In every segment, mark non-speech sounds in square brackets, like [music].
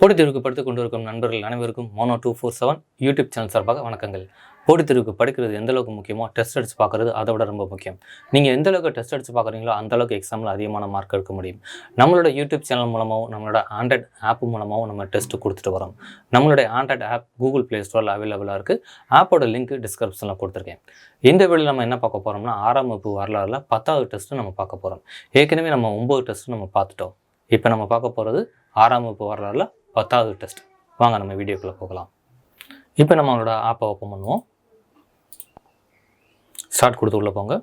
போட்டித் தேர்வுக்கு படித்துக் கொண்டிருக்கும் நண்பர்கள் அனைவருக்கும் mono two four seven YouTube channel சார்பாக வணக்கங்கள். போட்டித் தேர்வுக்கு படிக்கிறது எந்த அளவுக்கு முக்கியமோ டெஸ்ட் அடிச்சு பார்க்குறது அதை விட ரொம்ப முக்கியம். நீங்கள் எந்த அளவுக்கு டெஸ்ட் அடிச்சு பார்க்குறீங்களோ அந்த அளவுக்கு எக்ஸாமில் அதிகமான மார்க் எடுக்க முடியும். நம்மளோட யூடியூப் சேனல் மூலமாகவும் நம்மளோட ஆண்ட்ராய்ட் ஆப் மூலமாகவும் நம்ம டெஸ்ட் கொடுத்துட்டு வரோம். நம்மளுடைய ஆண்ட்ராய்ட் ஆப் கூகுள் ப்ளே ஸ்டோரில் அவைலபிளாக இருக்குது ஆப்போட லிங்க் டிஸ்கிரிப்ஷனில் கொடுத்துருக்கேன். இந்த வீடியோவில் நம்ம என்ன பார்க்க போகிறோம்னா ஆறாம் வகுப்பு வரலாறுல பத்தாவது டெஸ்ட்டு நம்ம பார்க்க போகிறோம் ஏற்கனவே நம்ம ஒம்பது டெஸ்ட்டு நம்ம பார்த்துட்டோம். இப்போ நம்ம பார்க்க போகிறது ஆறாம் வகுப்பு வரலாறுல பத்தாவது டெஸ்ட் வாங்க நம்ம வீடியோக்குள்ளே போகலாம். இப்போ நம்மளோட ஆப்பை ஓப்பன் பண்ணுவோம். ஸ்டார்ட் கொடுத்து உள்ளே போங்க.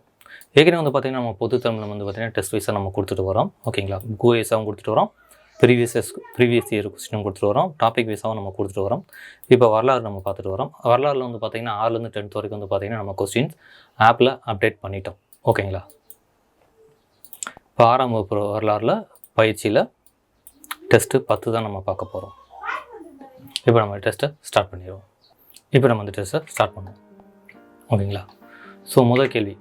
ஏற்கனவே வந்து பார்த்திங்கன்னா நம்ம பொது தமிழில் வந்து பார்த்திங்கன்னா டெஸ்ட் வைஸாக நம்ம கொடுத்துட்டு வரோம். ஓகேங்களா? புக் வைஸாகவும் கொடுத்துட்டு வரோம். ப்ரீவியஸ் ப்ரீவியஸ் இயர் கொஸ்டினும் கொடுத்துட்டு வரோம். டாபிக் வைஸாகவும் நம்ம கொடுத்துட்டு வரோம். இப்போ வரலாறு நம்ம பார்த்துட்டு வரோம். வரலாறுல வந்து பார்த்திங்கன்னா ஆறுலேருந்து டென்த் வரைக்கும் வந்து பார்த்திங்கன்னா நம்ம கொஸ்டின்ஸ் ஆப்பில் அப்டேட் பண்ணிட்டோம். ஓகேங்களா? இப்போ ஆறாம் வகுப்பு வரலாறுல பயிற்சியில் டெஸ்ட்டு பத்து தான் நம்ம பார்க்க போகிறோம் இப்போ நம்ம டெஸ்ட்டை ஸ்டார்ட் பண்ணிடுவோம். இப்போ நம்ம அந்த டெஸ்ட்டை ஸ்டார்ட் பண்ணுவோம். ஓகேங்களா? ஸோ முதல் கேள்வி.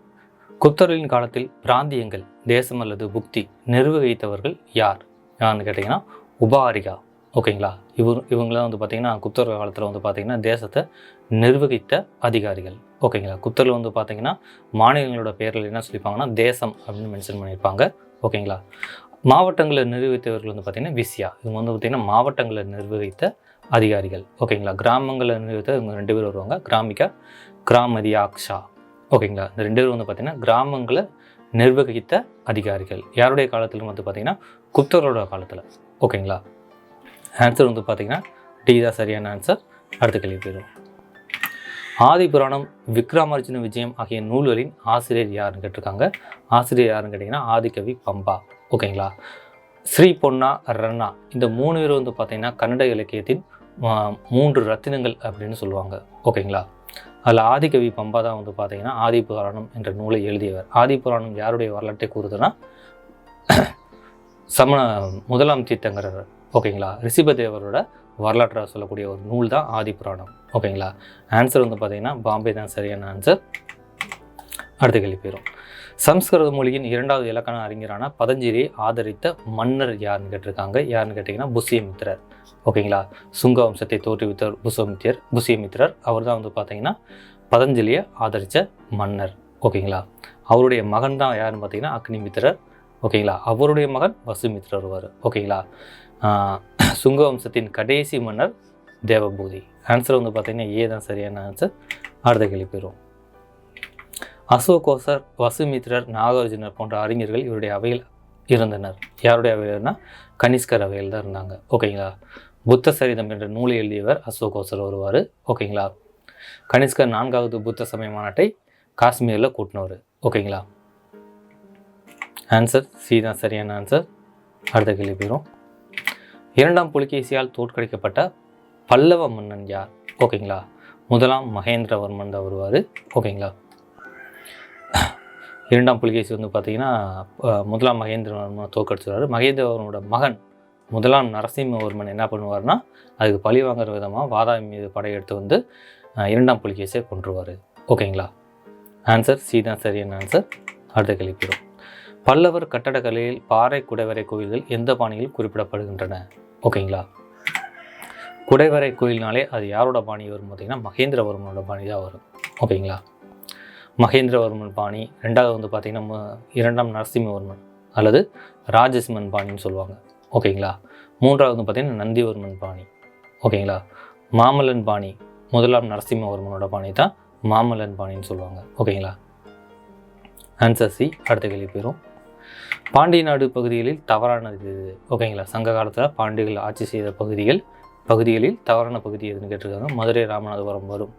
குப்தர்களின் காலத்தில் பிராந்தியங்கள் தேசம் அல்லது புக்தி நிர்வகித்தவர்கள் யார்? யாருன்னு கேட்டிங்கன்னா உபாரிகா. ஓகேங்களா? இவர் இவங்களாம் வந்து பார்த்திங்கன்னா குப்தர் காலத்தில் வந்து பார்த்திங்கன்னா தேசத்தை நிர்வகித்த அதிகாரிகள். ஓகேங்களா? குப்தரில் வந்து பார்த்திங்கன்னா மாநிலங்களோட பேரில் என்ன சொல்லியிருப்பாங்கன்னா தேசம் அப்படின்னு மென்ஷன் பண்ணியிருப்பாங்க. ஓகேங்களா? மாவட்டங்களை நிர்வகித்தவர்கள் வந்து பார்த்திங்கன்னா விசியா. இவங்க வந்து பார்த்திங்கன்னா மாவட்டங்களை நிர்வகித்த அதிகாரிகள். ஓகேங்களா? கிராமங்களை நிர்வகித்த இவங்க ரெண்டு பேர் வருவாங்க. கிராமிகா கிராமதியாக்ஷா ஓகேங்களா? இந்த ரெண்டு பேரும் வந்து பார்த்திங்கன்னா கிராமங்களை நிர்வகித்த அதிகாரிகள். யாருடைய காலத்தில் வந்து பார்த்திங்கன்னா குப்தரோட காலத்தில். ஓகேங்களா? ஆன்சர் வந்து பார்த்திங்கன்னா டி தான் சரியான ஆன்சர் அடுத்த கேள்வி போயிடும். ஆதி புராணம் விக்ரமார்ஜுன விஜயம் ஆகிய நூல்களின் ஆசிரியர் யாருன்னு கேட்டிருக்காங்க. ஆசிரியர் யாருன்னு கேட்டிங்கன்னா ஆதிகவி பம்பா. ஓகேங்களா? ஸ்ரீ பொன்னா ரன்னா. இந்த மூணு பேர் வந்து பார்த்திங்கன்னா கன்னட இலக்கியத்தின் மூன்று ரத்தினங்கள் அப்படின்னு சொல்லுவாங்க. ஓகேங்களா? அதில் ஆதிகவி பம்பா தான் வந்து பார்த்திங்கன்னா ஆதி புராணம் என்ற நூலை எழுதியவர். ஆதி புராணம் யாருடைய வரலாற்றை கூறுதுன்னா சமண முதலாம் தீர்த்தங்கரர். ஓகேங்களா? ரிஷிபதேவரோட வரலாற்றை சொல்லக்கூடிய ஒரு நூல் தான் ஆதி புராணம் ஓகேங்களா? ஆன்சர் வந்து பார்த்தீங்கன்னா பாம்பே தான் சரியான ஆன்சர் அடுத்த கேள்வி போயிடும் சம்ஸ்கிருத மொழியின் இரண்டாவது இலக்கண அறிஞரான பதஞ்சலியை ஆதரித்த மன்னர் யாருன்னு கேட்டிருக்காங்க. யாருன்னு கேட்டிங்கன்னா புஷ்யமித்திரர் ஓகேங்களா? சுங்க வம்சத்தை தோற்றுவித்தவர் புஷ்யமித்திரர் புஷ்யமித்திரர் அவர் தான் வந்து பார்த்தீங்கன்னா பதஞ்சலியை ஆதரித்த மன்னர். ஓகேங்களா? அவருடைய மகன் தான் யாருன்னு பார்த்தீங்கன்னா அக்னிமித்திரர். ஓகேங்களா? அவருடைய மகன் வசுமித்திரர் வருவார் ஓகேங்களா? சுங்க வம்சத்தின் கடைசி மன்னர் தேவபூதி. ஆன்சர் வந்து பார்த்தீங்கன்னா ஏ தான் சரியான ஆன்சர் அடுத்த கேள்வி போயிடும் அசோகோசர் வசுமித்ரர் நாகார்ஜுனர் போன்ற அறிஞர்கள் இவருடைய அவையில் இருந்தனர். யாருடைய அவையில்னா? கனிஷ்கர் அவையில் தான் இருந்தாங்க. ஓகேங்களா? புத்த சரிதம் என்ற நூலை எழுதியவர் அசோகோசர் வருவார் ஓகேங்களா? கனிஷ்கர் நான்காவது புத்த சமய மாநாட்டை காஷ்மீரில் கூட்டினவர். ஓகேங்களா? ஆன்சர் சி தான் சரியான ஆன்சர் அடுத்த கேள்வி போயிடும் இரண்டாம் புலிகேசியால் தோற்கடிக்கப்பட்ட பல்லவ மன்னன் யார்? ஓகேங்களா? முதலாம் மகேந்திரவர்மன் தான் வருவார் ஓகேங்களா? இரண்டாம் புலிகேசி வந்து பார்த்திங்கன்னா முதலாம் மகேந்திரவர்மனை தோற்கடிச்சிருவார். மகேந்திரவர்மனோட மகன் முதலாம் நரசிம்மவர்மன் என்ன பண்ணுவார்னா அதுக்கு பழி வாங்குற விதமாக வாதாபி மீது படையெடுத்து வந்து இரண்டாம் புலிகேசியை கொன்றுவார். ஓகேங்களா? ஆன்சர் சி தான் சரியான ஆன்சர் அடுத்த கழிப்பிடும் பல்லவர் கட்டடக்கலையில் பாறை குடைவரை கோயில்கள் எந்த பாணியில் குறிப்பிடப்படுகின்றன? ஓகேங்களா? குடைவரை கோயில்னாலே அது யாரோட பாணி வரும் பார்த்திங்கன்னா மகேந்திரவர்மனோட பாணி தான் வரும். ஓகேங்களா? மகேந்திரவர்மன் பாணி ரெண்டாவது வந்து பார்த்திங்கன்னா இரண்டாம் நரசிம்மவர்மன் அல்லது ராஜசிம்மன் பாணின்னு சொல்லுவாங்க. ஓகேங்களா? மூன்றாவது வந்து பார்த்திங்கன்னா நந்திவர்மன் பாணி. ஓகேங்களா? மாமல்லன் பாணி முதலாம் நரசிம்மவர்மனோட பாணி தான் மாமல்லன் பாணின்னு சொல்லுவாங்க. ஓகேங்களா? ஆன்சர் சி அடுத்த கேள்வி போயிடும் பாண்டிய நாடு பகுதிகளில் தவறானது இது ஓகேங்களா? சங்க காலத்தில் பாண்டியர்கள் ஆட்சி செய்த பகுதிகள் பகுதிகளில் தவறான பகுதி எதுன்னு கேட்டிருக்காங்க. மதுரை ராமநாதபுரம் வரும்.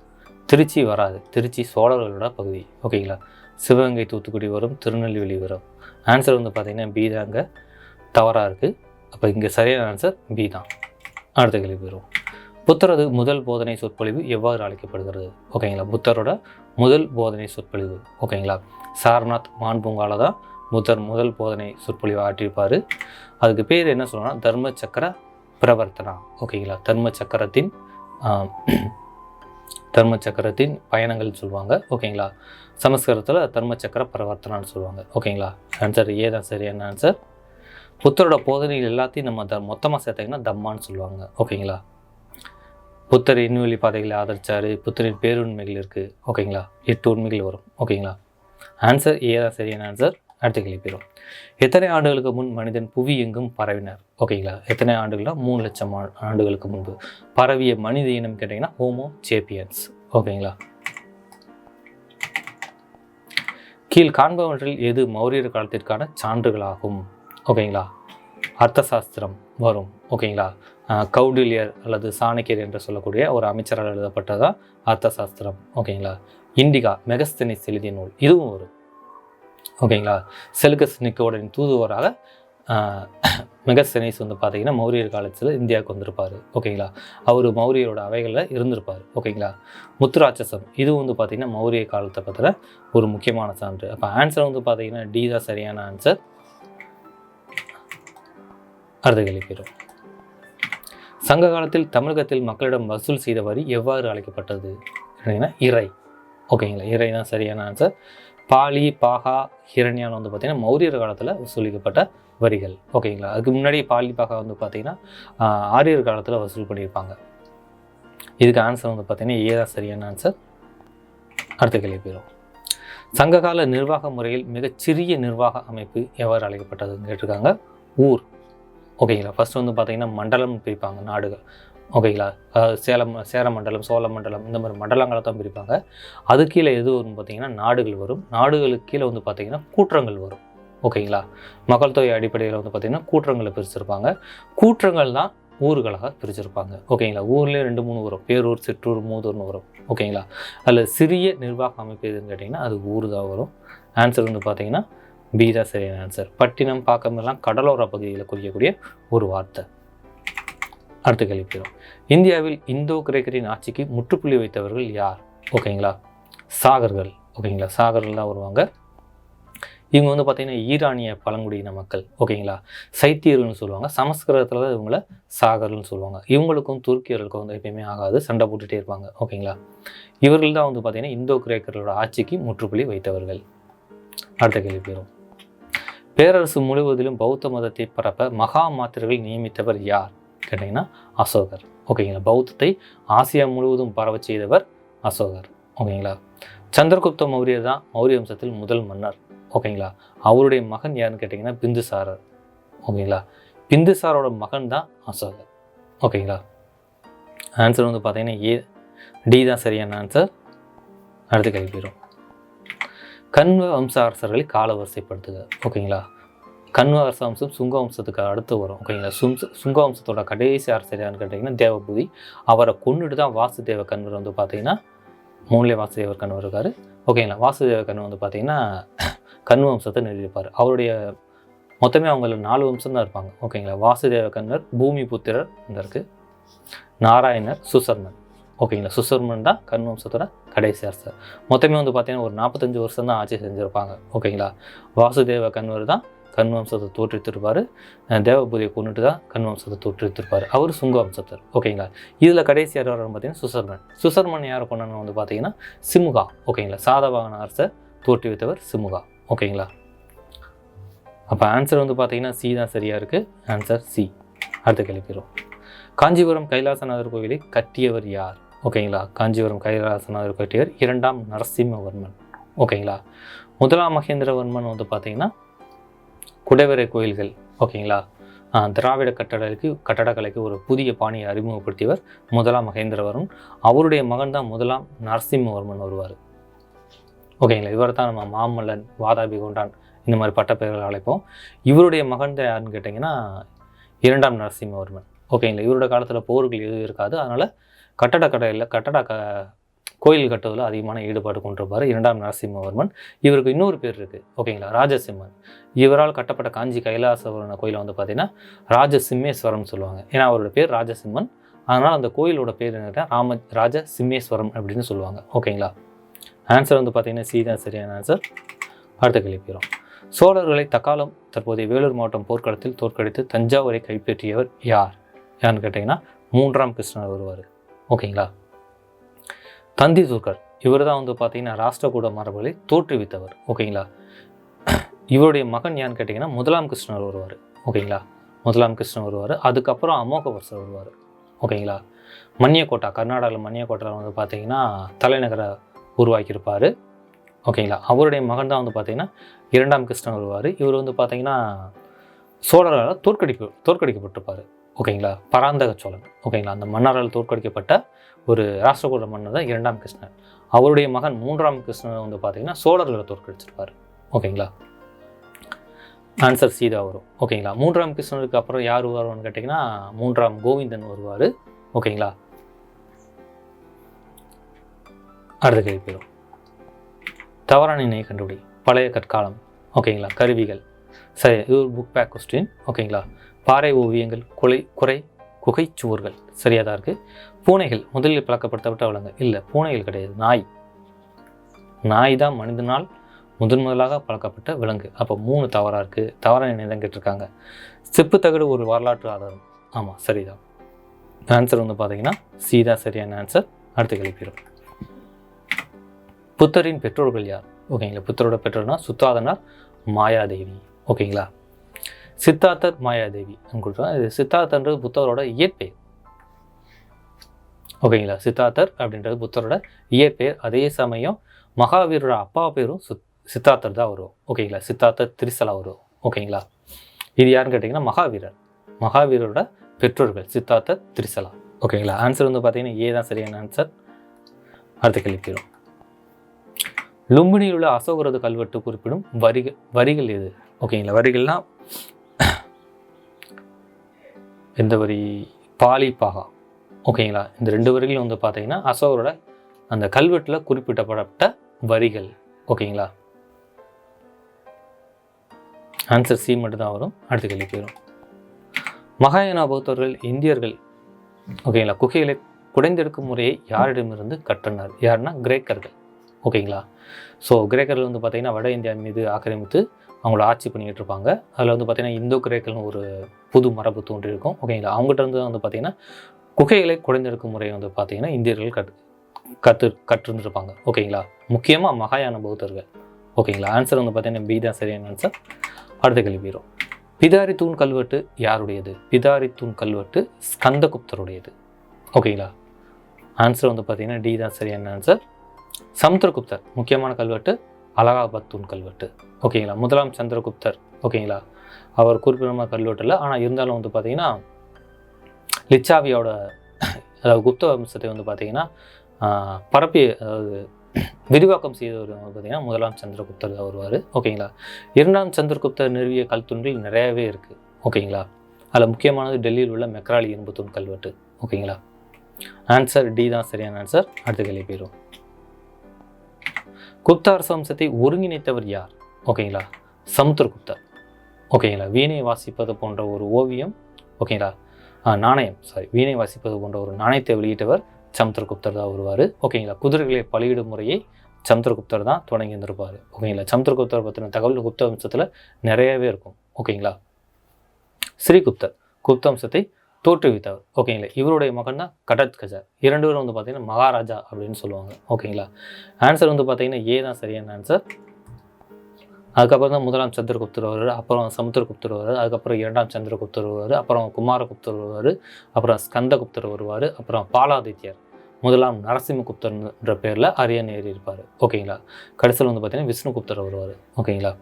திருச்சி வராது. திருச்சி சோழர்களோட பகுதி. ஓகேங்களா? சிவகங்கை தூத்துக்குடி வரும் திருநெல்வேலி வரும். ஆன்சர் வந்து பார்த்திங்கன்னா பி தாங்க தவறாக இருக்குது அப்போ இங்கே சரியான ஆன்சர் பி தான். அடுத்த கேள்வி போயிடும் புத்தரது முதல் போதனை சொற்பொழிவு எவ்வாறு அழைக்கப்படுகிறது? ஓகேங்களா? புத்தரோட முதல் போதனை சொற்பொழிவு. ஓகேங்களா? சாரநாத் மான்பூங்கால தான் புத்தர் முதல் போதனை சொற்பொழிவு ஆற்றியிருப்பார் அதுக்கு பேர் என்ன சொல்லணும்னா தர்ம சக்கர பிரவர்த்தனா. ஓகேங்களா? தர்ம சக்கரத்தின் தர்ம சக்கரத்தின் பயணங்கள் சொல்லுவாங்க. ஓகேங்களா? சமஸ்கிருதத்தில் தர்ம சக்கர பிரவர்த்தனான்னு சொல்லுவாங்க. ஓகேங்களா? ஆன்சர் ஏ தான் சரியான ஆன்சர் புத்தரோட போதனைகள் எல்லாத்தையும் நம்ம த மொத்தமாக சேர்த்தீங்கன்னா தம்மான்னு சொல்லுவாங்க. ஓகேங்களா? புத்தர் இன்னுவெளி பாதைகளை ஆதரித்தார் புத்தரின் பேருண்மைகள் இருக்குது ஓகேங்களா? எட்டு உண்மைகள் வரும். ஓகேங்களா? ஆன்சர் ஏ தான் சரியான ஆன்சர் அடுத்த கேள்வி போயிடும். எத்தனை ஆண்டுகளுக்கு முன் மனிதன் புவி எங்கும் பரவினார்? ஓகேங்களா எத்தனை ஆண்டுகளா? மூணு லட்சம் ஆண்டுகளுக்கு முன்பு. பரவிய மனித இனம் கேட்டிங்கன்னா ஹோமோ சேப்பியன்ஸ் ஓகேங்களா கீழ் காண்பவற்றில் எது மௌரியர் காலத்திற்கான சான்றுகளாகும்? ஓகேங்களா அர்த்தசாஸ்திரம் வரும். ஓகேங்களா அஹ் கௌடில்யர் அல்லது சாணக்கியர் என்று சொல்லக்கூடிய ஒரு அமைச்சரால் எழுதப்பட்டதா? அர்த்தசாஸ்திரம். ஓகேங்களா இண்டிகா மெகஸ்தனிஸ் எழுதிய நூல். இதுவும் வரும். ஓகேங்களா? செலுகஸ் நிக்கோடரின் தூதுவராக மெகசெனைஸ் வந்து பார்த்தீங்கன்னா மௌரியர் காலத்தில் இந்தியாவுக்கு வந்திருப்பார். ஓகேங்களா? அவர் மௌரியரோட அவைகளில் இருந்திருப்பார். ஓகேங்களா? முத்துராட்சசம் இதுவும் வந்து பார்த்தீங்கன்னா மௌரிய காலத்தை பற்றின ஒரு முக்கியமான சான்று. அப்போ ஆன்சர் வந்து பார்த்தீங்கன்னா டி தான் சரியான ஆன்சர் அடுத்த கேள்வி சங்க காலத்தில் தமிழகத்தில் மக்களிடம் வசூல் செய்த வரி எவ்வாறு அழைக்கப்பட்டது? அப்படின்னா இறை. ஓகேங்களா? இறை தான் சரியான ஆன்சர் பாலி பாகா ஹிரண்யான் வந்து பார்த்தீங்கன்னா மௌரியர் காலத்தில் வசூலிக்கப்பட்ட வரிகள். ஓகேங்களா? அதுக்கு முன்னாடி பாலி பாகா வந்து பார்த்தீங்கன்னா ஆரியர் காலத்தில் வசூல் பண்ணியிருப்பாங்க. இதுக்கு ஆன்சர் வந்து பார்த்தீங்கன்னா ஏ தான் சரியான ஆன்சர் அடுத்த கேள்வி போயிடும். சங்ககால நிர்வாக முறையில் மிகச்சிறிய நிர்வாக அமைப்பு எவ்வாறு அழைக்கப்பட்டதுன்னு கேட்டிருக்காங்க? ஊர். ஓகேங்களா? ஃபர்ஸ்ட் வந்து பார்த்தீங்கன்னா மண்டலம் பிரிப்பாங்க நாடுகள். ஓகேங்களா? சேலம் சேர மண்டலம் சோழ மண்டலம் இந்த மாதிரி மண்டலங்களை தான் பிரிப்பாங்க. அது கீழே எது வரும்னு பார்த்தீங்கன்னா நாடுகள் வரும். நாடுகளுக்கு கீழே வந்து பார்த்தீங்கன்னா கூற்றங்கள் வரும். ஓகேங்களா? மக்கள் தொகை அடிப்படையில் வந்து பார்த்தீங்கன்னா கூற்றங்களை பிரிச்சிருப்பாங்க. கூற்றங்கள் தான் ஊர்களாக பிரிச்சிருப்பாங்க. ஓகேங்களா? ஊர்லேயே ரெண்டு மூணு வரும். பேரூர் சிற்றூர் மூதூர்னு வரும். ஓகேங்களா? அதில் சிறிய நிர்வாக அமைப்பு எதுன்னு கேட்டிங்கன்னா அது ஊர் தான் வரும். ஆன்சர் வந்து பார்த்தீங்கன்னா பி தான் சரியான ஆன்சர் பட்டினம் பாக்கம் எல்லாம் கடலோர பகுதியில் குறிக்கக்கூடிய ஒரு வார்த்தை. அடுத்த கேள்வி போயிடும் இந்தியாவில் இந்தோ கிரேக்கரின் ஆட்சிக்கு முற்றுப்புள்ளி வைத்தவர்கள் யார்? ஓகேங்களா? சாகர்கள். ஓகேங்களா? சாகர்கள் தான் வருவாங்க. இவங்க வந்து பார்த்திங்கன்னா ஈரானிய பழங்குடியின மக்கள். ஓகேங்களா? சைத்தியர்கள்னு சொல்லுவாங்க. சமஸ்கிருதத்தில் தான் இவங்கள சாகர்கள்னு சொல்லுவாங்க. இவங்களுக்கும் துருக்கியர்களுக்கும் வந்து எப்பயுமே ஆகாது. சண்டை போட்டுகிட்டே இருப்பாங்க. ஓகேங்களா? இவர்கள் தான் வந்து பார்த்திங்கன்னா இந்தோ கிரேக்கர்களோட ஆட்சிக்கு முற்றுப்புள்ளி வைத்தவர்கள். அடுத்த கேள்வி பெறும் பேரரசு முழுவதிலும் பௌத்த மதத்தை பரப்ப மகா மாத்திரர்கள் நியமித்தவர் யார்? கேட்டிங்கன்னா அசோகர். ஓகேங்களா? பௌத்தத்தை ஆசியா முழுவதும் பரவ செய்தவர் அசோகர். ஓகேங்களா? சந்திரகுப்த மௌரியர் தான் மௌரிய வம்சத்தில் முதல் மன்னர். ஓகேங்களா? அவருடைய மகன் யாருன்னு கேட்டிங்கன்னா பிந்துசாரர். ஓகேங்களா? பிந்துசாரோட மகன் தான் அசோகர். ஓகேங்களா? ஆன்சர் வந்து பார்த்தீங்கன்னா ஏ டி தான் சரியான ஆன்சர் அடுத்து கேள்வி கண்வ வம்ச அரசர்களை காலவரிசைப்படுத்துக. ஓகேங்களா? கண்வ அரச வம்சம் சுங்க வம்சத்துக்கு அடுத்து வரும். ஓகேங்களா? சுங்க சுங்க வம்சத்தோட கடைசி அரசர் யாருன்னு கேட்டிங்கன்னா தேவபூதி. அவரை கொண்டுட்டு தான் வாசுதேவ கண்வர் வந்து பார்த்தீங்கன்னா மூணுலே வாசுதேவர் கண்வர் இருக்கார். ஓகேங்களா? வாசுதேவ கன்வர் வந்து பார்த்தீங்கன்னா கண்வ வம்சத்தை நிறுவிப்பார் அவருடைய மொத்தமே அவங்கள நாலு வம்சம் தான் இருப்பாங்க. ஓகேங்களா? வாசுதேவ கண்வர் பூமி புத்திரர் இந்த இருக்கு. நாராயணர் சுசர்மன். ஓகேங்களா? சுசர்மன் தான் கண் வம்சத்தோட கடைசி அரசர் மொத்தமே வந்து பார்த்தீங்கன்னா ஒரு நாற்பத்தஞ்சு வருஷம் தான் ஆட்சி செஞ்சுருப்பாங்க. ஓகேங்களா? வாசுதேவ கண்வர் தான் கண் வம்சத்தை தோற்றுவித்திருப்பார். தேவபூதியை கொண்டுட்டு தான் கண் வம்சத்தை தோற்றுவித்திருப்பார். அவர் சுங்க வம்சத்தர். ஓகேங்களா? இதில் கடைசி யார் வரும் பார்த்தீங்கன்னா சுசர்மன். சுசர்மன் யார் கொண்டான்னு வந்து பார்த்தீங்கன்னா சிமுகா. ஓகேங்களா? சாதவாகன அரசர் தோற்றுவித்தவர் சிமுகா. ஓகேங்களா? அப்போ ஆன்சர் வந்து பார்த்தீங்கன்னா சி தான் சரியாக இருக்குது ஆன்சர் சி அடுத்த கேள்வி காஞ்சிபுரம் கைலாசநாதர் கோவிலை கட்டியவர் யார்? ஓகேங்களா? காஞ்சிபுரம் கைலாசநாதர் கட்டியவர் இரண்டாம் நரசிம்மவர்மன். ஓகேங்களா? முதலாம் மகேந்திரவர்மன் வந்து பார்த்தீங்கன்னா குடைவரை கோயில்கள் ஓகேங்களா? திராவிட கட்டடக்கு கட்டடக்கலைக்கு ஒரு புதிய பாணியை அறிமுகப்படுத்தியவர் முதலாம் மகேந்திரவர்மன் அவருடைய மகன் தான் முதலாம் நரசிம்மவர்மன் வருவார் ஓகேங்களா? இவர் தான் நம்ம மாமல்லன் வாதாபி கொண்டான் இந்த மாதிரி பட்டப்பெயர்கள் அழைப்போம். இவருடைய மகன் தான் யாருன்னு கேட்டிங்கன்னா இரண்டாம் நரசிம்மவர்மன். ஓகேங்களா? இவரோட காலத்தில் போர்கள் எதுவும் இருக்காது. அதனால் கட்டடக்கடையில் கட்டட க கோயில் கட்டுவதில் அதிகமான ஈடுபாடு கொண்டிருப்பார் இரண்டாம் நரசிம்மவர்மன். இவருக்கு இன்னொரு பேர் இருக்குது ஓகேங்களா? ராஜசிம்மன். இவரால் கட்டப்பட்ட காஞ்சி கைலாசவரன கோயிலை வந்து பார்த்தீங்கன்னா ராஜசிம்மேஸ்வரம்னு சொல்லுவாங்க. ஏன்னா அவரோட பேர் ராஜசிம்மன். அதனால் அந்த கோயிலோட பேர் என்ன ராம ராஜ சிம்மேஸ்வரம் அப்படின்னு சொல்லுவாங்க. ஓகேங்களா? ஆன்சர் வந்து பார்த்தீங்கன்னா சி தான். சரியான ஆன்சர் அடுத்த கேள்வி போயிடும். சோழர்களை தக்காலம் தற்போதைய வேலூர் மாவட்டம் போர்க்களத்தில் தோற்கடித்து தஞ்சாவூரை கைப்பற்றியவர் யார்? யாருன்னு கேட்டிங்கன்னா மூன்றாம் கிருஷ்ணர் வருவார். ஓகேங்களா? தந்தி தூர்கர். இவர் தான் வந்து பார்த்தீங்கன்னா ராஷ்டிரகூட மரபுகளை தோற்றுவித்தவர். ஓகேங்களா? இவருடைய மகன் யான்னு கேட்டிங்கன்னா முதலாம் கிருஷ்ணர் வருவார் ஓகேங்களா? முதலாம் கிருஷ்ணன் வருவார் அதுக்கப்புறம் அமோகவர்சர் வருவார் ஓகேங்களா? மன்னியக்கோட்டா கர்நாடகாவில் மன்னியக்கோட்டையில் வந்து பார்த்தீங்கன்னா தலைநகரை உருவாக்கியிருப்பார். ஓகேங்களா? அவருடைய மகன் தான் வந்து பார்த்தீங்கன்னா இரண்டாம் கிருஷ்ணன் வருவார் இவர் வந்து பார்த்தீங்கன்னா சோழரால் தோற்கடிக்க தோற்கடிக்கப்பட்டிருப்பார். ஓகேங்களா? பராந்தக சோழன். ஓகேங்களா? அந்த மன்னரால் தோற்கடிக்கப்பட்ட ஒரு ராஷ்டிரகூட மன்னர் தான் இரண்டாம் கிருஷ்ணன். அவருடைய மகன் மூன்றாம் கிருஷ்ணன் வந்து பார்த்தீங்கன்னா சோழர்களை தோற்கடிச்சிருப்பார். ஓகேங்களா? ஆன்சர் சீதா வரும். ஓகேங்களா? மூன்றாம் கிருஷ்ணனுக்கு அப்புறம் யார் வருவார்னு கேட்டிங்கன்னா மூன்றாம் கோவிந்தன் வருவார். ஓகேங்களா? அடுத்த கேள்வி போயிடும். தவறான இணையை கண்டுபிடி. பழைய கற்காலம். ஓகேங்களா? கருவிகள். சரி இது ஒரு புக் பேக் கொஸ்டின் ஓகேங்களா? பாறை ஓவியங்கள் குலை குறை குகைச்சுவர்கள் சரியாக தான் இருக்குது பூனைகள் முதலில் பழக்கப்படுத்தப்பட்ட விலங்கு இல்லை பூனைகள் கிடையாது நாய். நாய் தான் மனிதனால் முதன் முதலாக பழக்கப்பட்ட விலங்கு. அப்போ மூணு தவறாக இருக்குது தவறாக இணை தான் கேட்டிருக்காங்க? செப்பு தகடு ஒரு வரலாற்று ஆதாரம். ஆமாம் சரிதான். ஆன்சர் வந்து பார்த்தீங்கன்னா சீதா சரியான ஆன்சர் அடுத்த கிளப்பிடும் புத்தரின் பெற்றோர்கள் யார்? ஓகேங்களா புத்தரோட பெற்றோர்னா சுத்தாதனார் மாயாதேவி. ஓகேங்களா? சித்தார்த்தர் மாயாதேவி கொடுத்தோம் இது சித்தார்த்தன்றது புத்தரோட இயற்பெயர். ஓகேங்களா? சித்தார்த்தர் அப்படின்றது புத்தரோட இயற்பெயர். அதே சமயம் மகாவீரோட அப்பா பேரும் சுத் சித்தார்த்தர் தான் வரும் ஓகேங்களா? சித்தார்த்தர் திரிசலா வரும் ஓகேங்களா? இது யாருன்னு கேட்டிங்கன்னா மகாவீரர். மகாவீரோட பெற்றோர்கள் சித்தார்த்தர் திரிசலா. ஓகேங்களா? ஆன்சர் வந்து பார்த்தீங்கன்னா ஏ தான். சரியான ஆன்சர் அடுத்த கேள்விக்கிறோம் லும்பினியில் உள்ள அசோகரது கல்வெட்டு குறிப்பிடும் வரிகள் வரிகள் எது? ஓகேங்களா? வரிகள்லாம் எந்த வரி பாலி பாகா. ஓகேங்களா இந்த ரெண்டு வரிகளும் வந்து பார்த்தீங்கன்னா அசோகரோட அந்த கல்வெட்டில் குறிப்பிடப்பட்ட வரிகள். ஓகேங்களா ஆன்சர் சி மட்டும் தான் வரும். அடுத்த கேள்வி போயிடும் மகாயானா பௌத்தர்கள் இந்தியர்கள் ஓகேங்களா குகைகளை குடைந்தெடுக்கும் முறையை யாரிடமிருந்து கற்றனர்? யாருன்னா கிரேக்கர்கள். ஓகேங்களா ஸோ கிரேக்கர்கள் வந்து பார்த்திங்கன்னா வட இந்தியா மீது ஆக்கிரமித்து அவங்கள ஆட்சி பண்ணிக்கிட்டு இருப்பாங்க. அதில் வந்து பார்த்திங்கன்னா இந்தோ கிரேக்கல்னு ஒரு புது மரபு தோன்றி இருக்கும் ஓகேங்களா அவங்ககிட்ட இருந்து வந்து பார்த்திங்கன்னா குகைகளை குறைந்தெடுக்கும் முறையை வந்து பார்த்திங்கன்னா இந்தியர்கள் கற்று கற்று கற்றுருந்துருப்பாங்க. ஓகேங்களா முக்கியமாக மகாயான பௌத்தர்கள் ஓகேங்களா ஆன்சர் வந்து பார்த்திங்கன்னா பி தான் சரியான ஆன்சர் அடுத்த கேள்வி போயிடும் பிதாரி தூண் கல்வெட்டு யாருடையது? பிதாரி தூண் கல்வெட்டு ஸ்கந்தகுப்தருடையது. ஓகேங்களா ஆன்சர் வந்து பார்த்திங்கன்னா டி தான் சரியான ஆன்சர் சமுத்திரகுப்தர் முக்கியமான கல்வெட்டு அலகாபாத் தூண் கல்வெட்டு ஓகேங்களா? முதலாம் சந்திரகுப்தர் ஓகேங்களா? அவர் குறிப்பிடமாக கல்வெட்டு இல்லை ஆனால் இருந்தாலும் வந்து பார்த்தீங்கன்னா லிச்சாவியோட அதாவது குப்த வம்சத்தை வந்து பார்த்தீங்கன்னா பரப்பி அதாவது விரிவாக்கம் செய்தவர் பார்த்தீங்கன்னா முதலாம் சந்திரகுப்தர் தான் வருவார். ஓகேங்களா? இரண்டாம் சந்திரகுப்தர் நிறுவிய கல்துண்கள் நிறையவே இருக்குது ஓகேங்களா? அதில் முக்கியமானது டெல்லியில் உள்ள மெக்ராலி இரும்பு தூண் கல்வெட்டு ஓகேங்களா? ஆன்சர் டி தான் சரியான ஆன்சர் அடுத்த கேள்வி போயிடும் குப்த அரச வம்சத்தை ஒருங்கிணைத்தவர் யார்? ஓகேங்களா? சமுத்திரகுப்தர் ஓகேங்களா? வீணை வாசிப்பது போன்ற ஒரு ஓவியம். ஓகேங்களா? நாணயம். சாரி வீணை வாசிப்பது போன்ற ஒரு நாணயத்தை வெளியிட்டவர் சமுத்திரகுப்தர் தான் வருவார். ஓகேங்களா? குதிரைகளை பலியிடும் முறையை சமுத்திரகுப்தர் தான் தொடங்கி இருந்திருப்பார் ஓகேங்களா? சமுத்திரகுப்தர் பற்றின தகவல் குப்த வம்சத்தில் நிறையவே இருக்கும். ஓகேங்களா? ஸ்ரீகுப்தர். குப்த வம்சத்தை தோற்றுவித்தவர் ஓகேங்களா இவருடைய மகன் தான் கடத் கஜா. இரண்டு பேரும் வந்து பார்த்தீங்கன்னா மகாராஜா அப்படின்னு சொல்லுவாங்க. ஓகேங்களா ஆன்சர் வந்து பார்த்தீங்கன்னா ஏ தான் சரியான ஆன்சர் அதுக்கப்புறம் தான் முதலாம் சந்திரகுப்தர் வருவார் அப்புறம் சமுத்திரகுப்தர் வருவார் அதுக்கப்புறம் இரண்டாம் சந்திரகுப்தர் வருவார் அப்புறம் குமாரகுப்தர் வருவார் அப்புறம் ஸ்கந்தகுப்தர் வருவார் அப்புறம் பாலாதித்யர். முதலாம் நரசிம்மகுப்தர்ன்ற பேரில் அரியன் ஏறி இருப்பார். ஓகேங்களா கடைசியில் வந்து பார்த்தீங்கன்னா விஷ்ணுகுப்தர் வருவார். ஓகேங்களா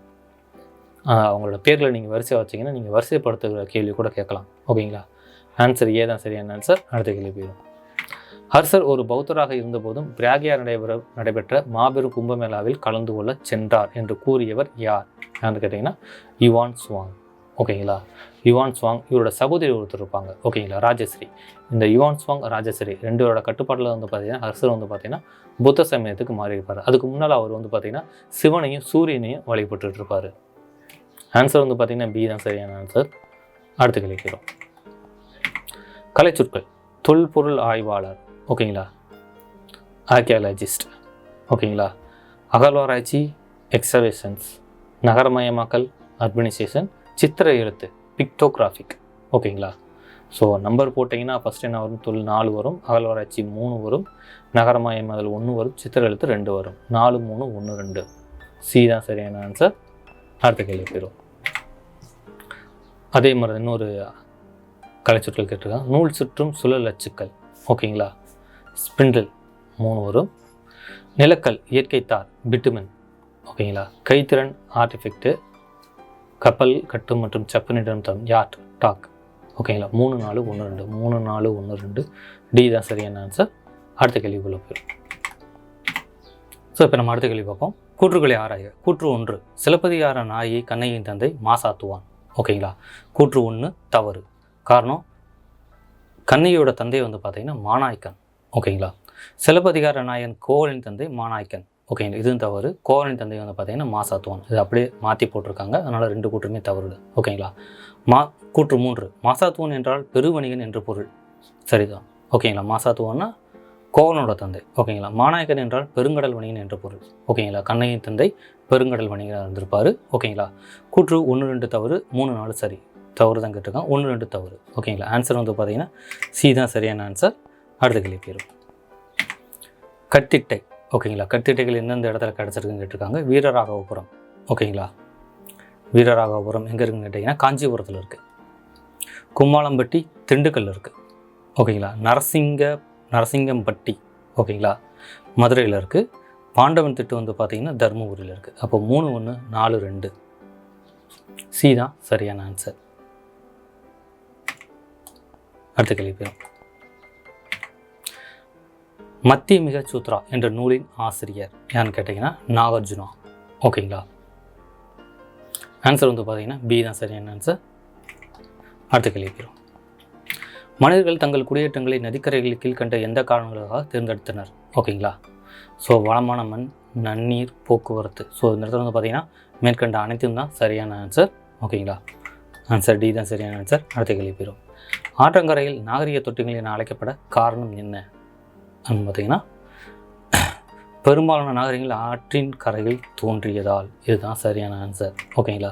அவங்களோட பேரில் நீங்கள் வரிசையாக வச்சிங்கன்னா நீங்கள் வரிசைப்படுத்துகிற கேள்வி கூட கேட்கலாம். ஓகேங்களா ஆன்சர் ஏ தான் சரியான ஆன்சர் அடுத்த கேள்வி போயிடும். ஹர்ஷர் ஒரு பௌத்தராக இருந்தபோதும் பிராகியா நடைபெற நடைபெற்ற மாபெரும் கும்பமேளாவில் கலந்து கொள்ள சென்றார் என்று கூறியவர் யார்? யாருன்னு கேட்டிங்கன்னா யுவான் சுவாங் ஓகேங்களா யுவான் சுவாங் இவரோட சகோதரி ஒருத்தர் இருப்பாங்க. ஓகேங்களா ராஜஸ்ரீ. இந்த யுவான் சுவாங் ராஜஸ்ரீ ரெண்டுவரோட கட்டுப்பாட்டில் வந்து பார்த்தீங்கன்னா ஹர்ஷர் வந்து பார்த்தீங்கன்னா புத்த சமயத்துக்கு மாறி இருப்பார் அதுக்கு முன்னால் அவர் வந்து பார்த்தீங்கன்னா சிவனையும் சூரியனையும் வழிபட்டுட்டு இருப்பார். ஆன்சர் வந்து பார்த்தீங்கன்னா பி தான் சரியான ஆன்சர் அடுத்த கேள்விக்கிறோம் கலைச்சொற்கள். தொல்பொருள் ஆய்வாளர். ஓகேங்களா? ஆர்கியாலஜிஸ்ட் ஓகேங்களா? அகழ்வாராய்ச்சி எக்ஸவேஷன்ஸ் நகரமயமாக்கல் அர்பனைசேஷன் சித்திர எழுத்து பிக்டோகிராஃபிக் ஓகேங்களா? ஸோ நம்பர் போட்டிங்கன்னா ஃபஸ்ட் என்ன வரும்? தொல் நாலு வரும் அகழ்வாராய்ச்சி மூணு வரும் நகரமயம் அதில் ஒன்று வரும் சித்திர எழுத்து ரெண்டு வரும். நாலு மூணு ஒன்று ரெண்டு. சி தான் சரியான ஆன்சர் அடுத்த கேள்வி போயிடும் அதே மாதிரி இன்னொரு கலைச்சொற்கள் கேட்டிருக்காங்க. நூல் சுற்றும் சுழல் அச்சுக்கள். ஓகேங்களா? ஸ்பிண்டில் மூணு வரும். நிலக்கல் இயற்கை தார் பிட்டுமன். ஓகேங்களா? கைத்திறன் ஆர்டிஃபெக்ட்டு கப்பல் கட்டு மற்றும் செப்பனிடம் தம் யாட் டாக் ஓகேங்களா? மூணு நாலு ஒன்று ரெண்டு. மூணு நாலு ஒன்று ரெண்டு. டி தான் சரியான ஆன்சர் அடுத்த கேள்விக்குள்ள போயிடும் ஸோ இப்போ நம்ம அடுத்த கேள்வி பார்ப்போம். கூற்றுகளை ஆராய. கூற்று ஒன்று. சிலப்பதிகார நாயை கண்ணையின் தந்தை மாசாத்துவான். ஓகேங்களா? கூற்று ஒன்று தவறு. காரணம் கண்ணையோட தந்தை வந்து பார்த்திங்கன்னா மானாய்க்கன். ஓகேங்களா? சிலப்பதிகார நாயன் கோவலின் தந்தை மானாய்க்கன். ஓகேங்களா? இதுவும் தவறு. கோவலின் தந்தை வந்து பார்த்தீங்கன்னா மாசாத்துவான். இது அப்படியே மாற்றி போட்டிருக்காங்க. அதனால் ரெண்டு கூற்றுமே தவறு ஓகேங்களா? மா கூற்று மூன்று. மாசாத்துவன் என்றால் பெருவணிகன் என்று பொருள். சரிதான். ஓகேங்களா? மாசாத்துவன்னா கோவலனோட தந்தை. ஓகேங்களா? மாநாயக்கன் என்றால் பெருங்கடல் வணிகன் என்ற பொருள். ஓகேங்களா? கண்ணையின் தந்தை பெருங்கடல் வணிகனாக இருந்திருப்பார். ஓகேங்களா? கூற்று ஒன்று ரெண்டு தவறு. மூணு நாலு சரி. தவறு தான் கேட்டிருக்கான். ஒன்று ரெண்டு தவறு. ஓகேங்களா ஆன்சர் வந்து பார்த்தீங்கன்னா சி தான் சரியான ஆன்சர் அடுத்த கேள்வி கட்டிட்டை. கத்திட்டை ஓகேங்களா கத்திட்டைகள் எந்தெந்த இடத்துல கிடச்சிருக்குன்னு கேட்டிருக்காங்க. வீரராகவபுரம். ஓகேங்களா வீரராகவபுரம் எங்கே இருக்குன்னு கேட்டிங்கன்னா காஞ்சிபுரத்தில் இருக்குது கும்மாளம்பட்டி திண்டுக்கல் இருக்குது ஓகேங்களா நரசிங்க நரசிங்கம்பட்டி. ஓகேங்களா மதுரையில் இருக்குது பாண்டவன் திட்டு வந்து பார்த்திங்கன்னா தருமபுரியில் இருக்குது அப்போ மூணு ஒன்று நாலு ரெண்டு. சி தான் சரியான ஆன்சர் அடுத்த கேள்வி மத்திய மிக சூத்ரா என்ற நூலின் ஆசிரியர் யான்னு கேட்டிங்கன்னா நாகார்ஜுனா. ஓகேங்களா? ஆன்சர் வந்து பார்த்தீங்கன்னா பி தான் சரியான ஆன்சர் அடுத்த கேள்வி மனிதர்கள் தங்கள் குடியேற்றங்களை நதிக்கரைகளில் கீழ்கண்ட எந்த காரணங்களுக்காக தேர்ந்தெடுத்தனர்? ஓகேங்களா? ஸோ வளமான மண் நன்னீர் போக்குவரத்து. ஸோ இந்த இடத்துல வந்து பார்த்தீங்கன்னா மேற்கண்ட அனைத்தும் தான் சரியான ஆன்சர் ஓகேங்களா? ஆன்சர் டி தான் சரியான ஆன்சர் அடுத்த கேள்வி ஆற்றங்கரையில் நாகரிக தொட்டிகள் என அழைக்கப்பட காரணம் என்ன? அப்படின்னு பார்த்தீங்கன்னா பெரும்பாலான நாகரிகங்கள் ஆற்றின் கரையில் தோன்றியதால். இதுதான் சரியான ஆன்சர் ஓகேங்களா?